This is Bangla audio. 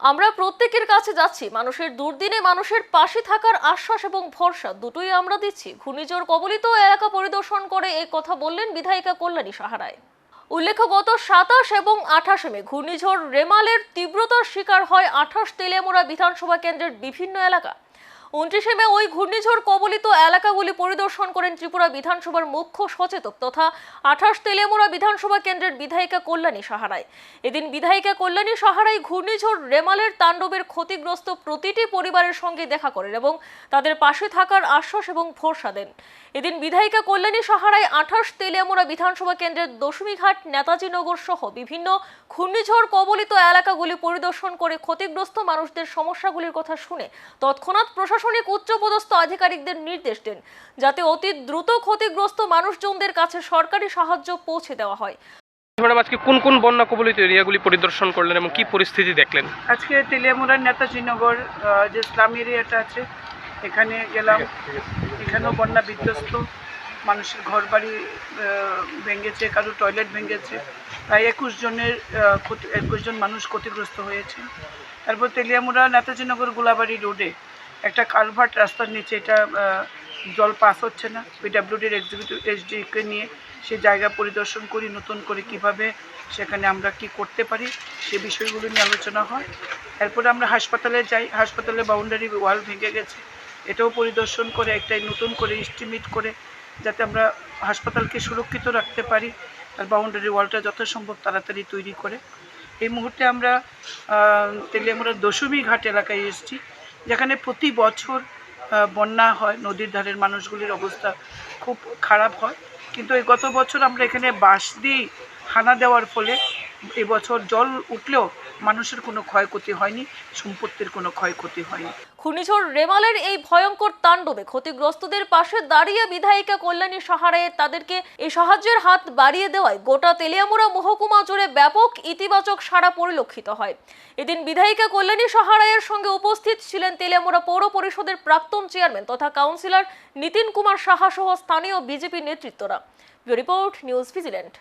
আমরা প্রত্যেকের কাছে যাচ্ছি। মানুষের দুর্দিনে মানুষের পাশে থাকার আশ্বাস এবং ভরসা দুটোই আমরা দিচ্ছি। ঘূর্ণিঝড় কবলিত এলাকা পরিদর্শন করে এ কথা বললেন বিধায়িকা কল্যাণী সাহারায়। উল্লেখ্য, গত সাতাশ এবং আঠাশ মে ঘূর্ণিঝড় রেমালের তীব্রতার শিকার হয় আঠাশ তেলিয়ামোড়া বিধানসভা কেন্দ্রের বিভিন্ন এলাকা। উনত্রিশে মে ওই ঘূর্ণিঝড় কবলিত এলাকাগুলি পরিদর্শন করেন ত্রিপুরা বিধানসভার মুখ্য সচেতক তথা আঠাশ তেলেমুড়া বিধানসভা কেন্দ্রের বিধায়িকা কল্যাণী সাহারায় এদিন বিধায়িকা কল্যাণী সাহারাই ঘূর্ণিঝড় রেমালের তাণ্ডবের ক্ষতিগ্রস্ত প্রতিটি পরিবারের সঙ্গে দেখা করেন এবং তাদের পাশে থাকার আশ্বাস এবং ভরসা দেন। এদিন বিধায়িকা কল্যাণী সাহারায় আঠাশ তেলিয়ামুড়া বিধানসভা কেন্দ্রের দশমীঘাট নেতাজি নগর সহ বিভিন্ন ঘূর্ণিঝড় কবলিত এলাকাগুলি পরিদর্শন করে ক্ষতিগ্রস্ত মানুষদের সমস্যাগুলির কথা শুনে তৎক্ষণাৎ প্রশাসনিক উচ্চপদস্থ আধিকারিকদের নির্দেশ দেন যাতে অতি দ্রুত ক্ষতিগ্রস্ত মানুষজনদের কাছে সরকারি সাহায্য পৌঁছে দেওয়া হয়। ম্যাডাম আজকে কোন কোন বন্যা কবলিত এরিয়াগুলি পরিদর্শন করলেন এবং কি পরিস্থিতি দেখলেন? আজকে তেলিয়ামুড়ার নেতাজিনগর আহ, যে স্লাম এরিয়াটা আছে এখানে গেলাম। এখানেও বন্যা বিধ্বস্ত মানুষের ঘর বাড়ি ভেঙেছে কারও টয়লেট ভেঙেছে। প্রায় একুশ জনের একুশ জন মানুষ ক্ষতিগ্রস্ত হয়েছে। তারপর তেলিয়ামুড়া নেতাজিনগর গোলাবাড়ি রোডে একটা কালভার্ট রাস্তার নিচে এটা জল পাস হচ্ছে না। পিডাব্লিউডির এক্সিকিউটিভ এইচডিকে নিয়ে সে জায়গা পরিদর্শন করি, নতুন করে কীভাবে সেখানে আমরা কি করতে পারি, সে বিষয়গুলো নিয়ে আলোচনা হয়। এরপরে আমরা হাসপাতালে যাই, হাসপাতালে বাউন্ডারি ওয়াল ভেঙে গেছে। এটাও পরিদর্শন করে একটা নতুন করে এস্টিমেট করে, যাতে আমরা হাসপাতালকে সুরক্ষিত রাখতে পারি, আর বাউন্ডারি ওয়ালটা যথাসম্ভব তাড়াতাড়ি তৈরি করে। এই মুহূর্তে আমরা তেলিয়ামুড়ার দশমী ঘাট এলাকায় এসেছি। যেখানে প্রতি বছর বন্যা হয়, নদীর ধারের মানুষগুলির অবস্থা খুব খারাপ হয়। কিন্তু এই গত বছর আমরা এখানে বাঁশ দিয়েই হানা দেওয়ার ফলে এবছর জল উঠলেও মানুষের কোনো ক্ষয়ক্ষতি হয়নি, সম্পত্তির কোনো ক্ষয়ক্ষতি হয়নি। ঘূর্ণিঝড় রেমালের এই ভয়ঙ্কর তাণ্ডবে ক্ষতিগ্রস্তদের পাশে দাঁড়িয়ে বিধায়িকা কল্যাণী সাহারায় তাদেরকে এই সাহায্যের হাত বাড়িয়ে দেওয়ায় গোটা তেলিয়ামুড়া মহকুমা জুড়ে ব্যাপক ইতিবাচক সাড়া পরিলক্ষিত হয়। এদিন বিধায়িকা কল্যাণী সাহারায়ের সঙ্গে উপস্থিত ছিলেন তেলিয়ামুড়া পৌর পরিষদের প্রাক্তন চেয়ারম্যান তথা কাউন্সিলর নিতিন কুমার সাহা সহ স্থানীয় বিজেপি নেতৃত্বরা। Report, news vigilant.